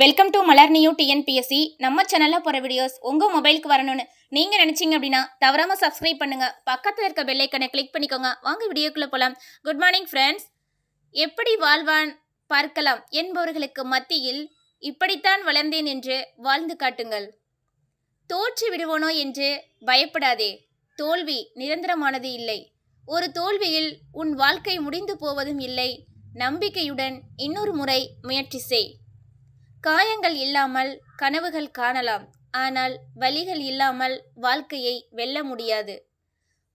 Welcome to Malar new TNPSC நம்ம சேனலில் போகிற வீடியோஸ் உங்கள் மொபைலுக்கு வரணும்னு நீங்கள் நினச்சிங்க அப்படின்னா தவறாமல் சப்ஸ்கிரைப் பண்ணுங்கள் பக்கத்தில் இருக்க பெல்லைக்கனை கிளிக் பண்ணிக்கோங்க. வாங்க வீடியோக்குள்ளே போகலாம் குட் மார்னிங் ஃப்ரெண்ட்ஸ் எப்படி வாழ்வான் பார்க்கலாம். என்பவர்களுக்கு மத்தியில் இப்படித்தான் வளர்ந்தேன் என்று வாழ்ந்து காட்டுங்கள். தோற்று விடுவோனோ என்று பயப்படாதே. தோல்வி நிரந்தரமானது இல்லை. ஒரு தோல்வியில் உன் வாழ்க்கை முடிந்து போவதும் இல்லை. நம்பிக்கையுடன் இன்னொரு முறை முயற்சி செய். காயங்கள் இல்லாமல் கனவுகள் காணலாம். ஆனால் வலிகள் இல்லாமல் வாழ்க்கையை வெல்ல முடியாது.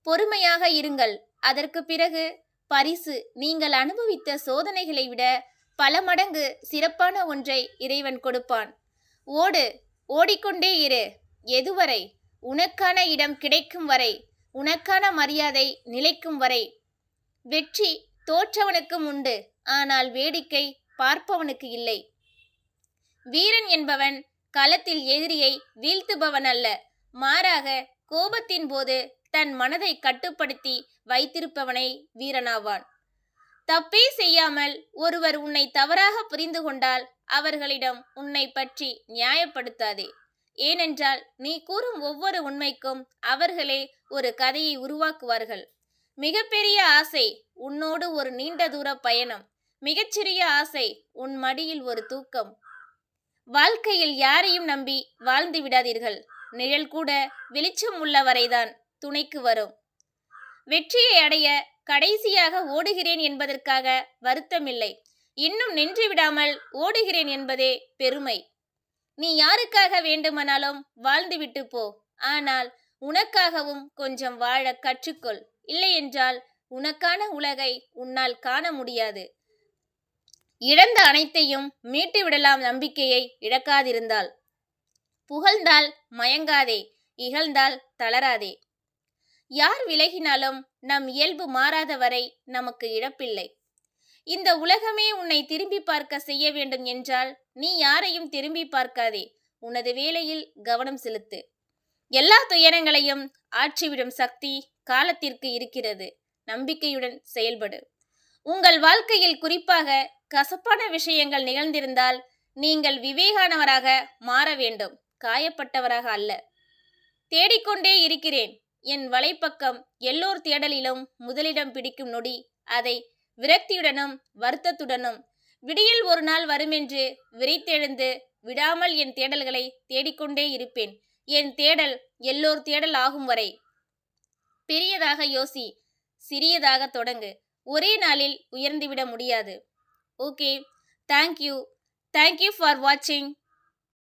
பொறுமையாக இருங்கள். அதற்கு பிறகு பரிசு. நீங்கள் அனுபவித்த சோதனைகளை விட பல மடங்கு சிறப்பான ஒன்றை இறைவன் கொடுப்பான். ஓடு. ஓடிக்கொண்டே இரு. எதுவரை? உனக்கான இடம் கிடைக்கும் வரை. உனக்கான மரியாதை நிலைக்கும் வரை. வெற்றி தோற்றவனுக்கும் உண்டு. ஆனால் வேடிக்கை பார்ப்பவனுக்கு இல்லை. வீரன் என்பவன் களத்தில் எதிரியை வீழ்த்துபவன் அல்ல மாறாக கோபத்தின் போது தன் மனதை கட்டுப்படுத்தி வைத்திருப்பவனை வீரனாவான். தப்பே செய்யாமல் ஒருவர் உன்னை தவறாக புரிந்து கொண்டால் அவர்களிடம் உன்னை பற்றி நியாயப்படுத்தாதே. ஏனென்றால் நீ கூறும் ஒவ்வொரு உண்மைக்கும் அவர்களே ஒரு கதையை உருவாக்குவார்கள். மிகப்பெரிய ஆசை உன்னோடு ஒரு நீண்ட தூர பயணம். மிகச்சிறிய ஆசை உன் மடியில் ஒரு தூக்கம். வாழ்க்கையில் யாரையும் நம்பி வாழ்ந்து விடாதீர்கள். நிழல் கூட வெளிச்சம் உள்ளவரைதான் துணைக்கு வரும். வெற்றியை அடைய கடைசியாக ஓடுகிறேன் என்பதற்காக வருத்தமில்லை. இன்னும் நின்று விடாமல் ஓடுகிறேன் என்பதே பெருமை. நீ யாருக்காக வேண்டுமானாலும் வாழ்ந்துவிட்டு போ. ஆனால் உனக்காகவும் கொஞ்சம் வாழ கற்றுக்கொள். இல்லையென்றால் உனக்கான உலகை உன்னால் காண முடியாது. இழந்த அனைத்தையும் மீட்டு விடலாம் நம்பிக்கையை இழக்காதிருந்தால் புகழ்ந்தால் மயங்காதே இகழ்ந்தால் தளராதே. யார் விலகினாலும் நம் இயல்பு மாறாத வரை நமக்கு இழப்பில்லை. இந்த உலகமே உன்னை திரும்பி பார்க்க செய்ய வேண்டும் என்றால் நீ யாரையும் திரும்பி பார்க்காதே உனது வேலையில் கவனம் செலுத்து. எல்லா துயரங்களையும் ஆற்றிவிடும் சக்தி காலத்திற்கு இருக்கிறது. நம்பிக்கையுடன் செயல்படு. உங்கள் வாழ்க்கையில் குறிப்பாக கசப்பான விஷயங்கள் நிகழ்ந்திருந்தால் நீங்கள் விவேகானவராக மாற வேண்டும் காயப்பட்டவராக அல்ல. தேடிக்கொண்டே இருக்கிறேன். என் வலைப்பக்கம் எல்லோர் தேடலிலும் முதலிடம் பிடிக்கும் நொடி அதை விரக்தியுடனும் வருத்தத்துடனும் விடியில் ஒரு நாள் வருமென்று விரைத்தெழுந்து விடாமல் என் தேடல்களை தேடிக்கொண்டே இருப்பேன். என் தேடல் எல்லோர் தேடல் ஆகும் வரை. பெரியதாக யோசி சிறியதாக தொடங்கு. ஒரே நாளில் உயர்ந்துவிட முடியாது. ஓகே தேங்க்யூ தேங்க்யூ ஃபார் வாட்சிங்